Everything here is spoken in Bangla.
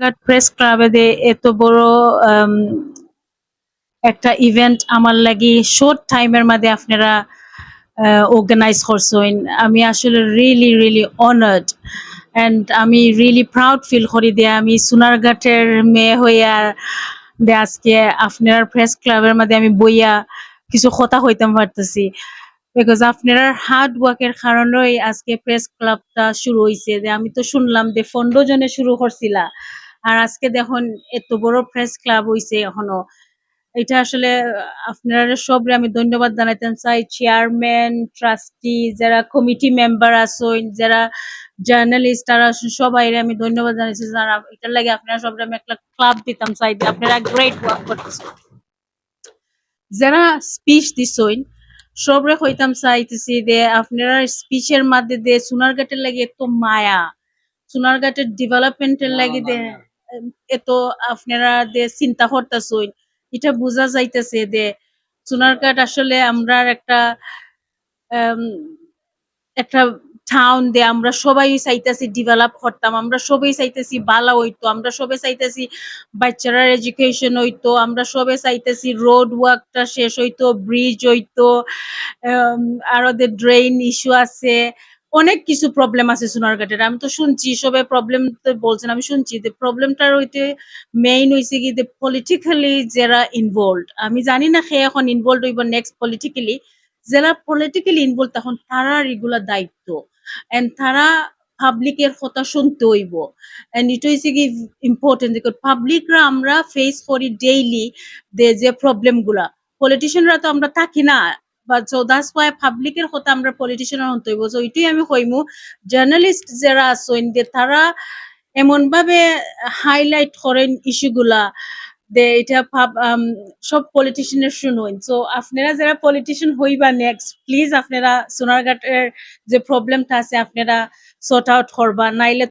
ঘাট প্রেস ক্লাবে এত বড় একটা ইভেন্ট আমার লাগি শর্ট টাইমের মধ্যে আপনারা অর্গানাইজ করছেন। আমি আসলে রিয়েলি রিয়েলি অনার্ড অ্যান্ড আমি রিয়েলি প্রাউড ফিল করি দিয়ে আমি সোনারঘাটের মেয়ে হইয়া দে আজকে আপনার প্রেস ক্লাবের মধ্যে আমি বইয়া কিছু কথা হইতাম পারতেছি। বিকজ আপনার হার্ড ওয়ার্কের কারণেই আজকে প্রেস ক্লাবটা শুরু হয়েছে যে আমি তো শুনলাম যে পনেরো জনে শুরু করছিলা। আর আজকে দেখুন এত বড় প্রেস ক্লাব হইছে এখনও। এটা আসলে আপনারা সবরে আমি ধন্যবাদ জানাইতেন চাই চেয়ারম্যান ট্রাস্টি যারা কমিটি মেম্বার আছেন যারা জার্নালিস্ট তারা সবাই আমি ধন্যবাদ জানাইছি। যারা এটার লাগে আপনারা সবরে আমি একটা ক্লাব দিতাম চাই আপনারা গ্রেট ওয়ার্ক করতেছেন। যারা স্পিচ দিছেন সবরে কইতাম চাইতেছি যে আপনারা স্পিচের মধ্যে দিয়ে সোনারঘাটের লাগে এত মায়া। সোনারঘাটের ডেভেলপমেন্টের লাগে এত আপনারা যে চিন্তা করতেছেন, এটা বোঝা যাইতেছে যে সোনারঘাট আসলে আমরা একটা একটা টাউন দে আমরা সবাই চাইতেছি ডেভেলপ করতাম, আমরা সবাই চাইতেছি বালা হইতো, আমরা সবাই চাইতেছি বাচ্চারা এডুকেশন হইতো, আমরা সবাই চাইতেছি রোড ওয়ার্কটা শেষ হইতো ব্রিজ হইতো আর ওদের ড্রেন ইস্যু আছে অনেক কিছু প্রবলেম আছে সোনারঘাটের। আমি তো শুনছি, সবাই প্রবলেম বলছেন, আমি শুনছি যে প্রবলেমটার হইতে মেইন হইছে কি যে পলিটিক্যালি যারা ইনভলভ আমি জানি না সে এখন ইনভলভ হইব নেক্সট পলিটিক্যালি যারা পলিটিক্যালি ইনভলভ তখন তারা এগুলা দায়িত্ব এন্ড তারা পাবলিকের কথা শুনতে হইব। এন্ড এটা হইছে কি ইম্পর্টেন্ট পাবলিকরা আমরা ফেস করি ডেইলি যে প্রবলেমগুলা। পলিটিশিয়ানরা তো আমরা থাকি না বাট সো দ্যাটস ওয়াই পাবলিকের কথা আমরা পলিটিশিয়ান হতে হইব। সো এটাই আমি কইমু জার্নালিস্ট যারা আছেন যে তারা এমন ভাবে হাইলাইট করেন ইস্যুগুলা যে এটা সব পলিটিশিয়ানের শুনুন। সো আপনারা যারা পলিটিশিয়ান হইবা নেক্সট প্লিজ আপনারা সোনারঘাটের যে প্রবলেমটা আছে, আপনারা সর্ট আউট করবা। নাইলে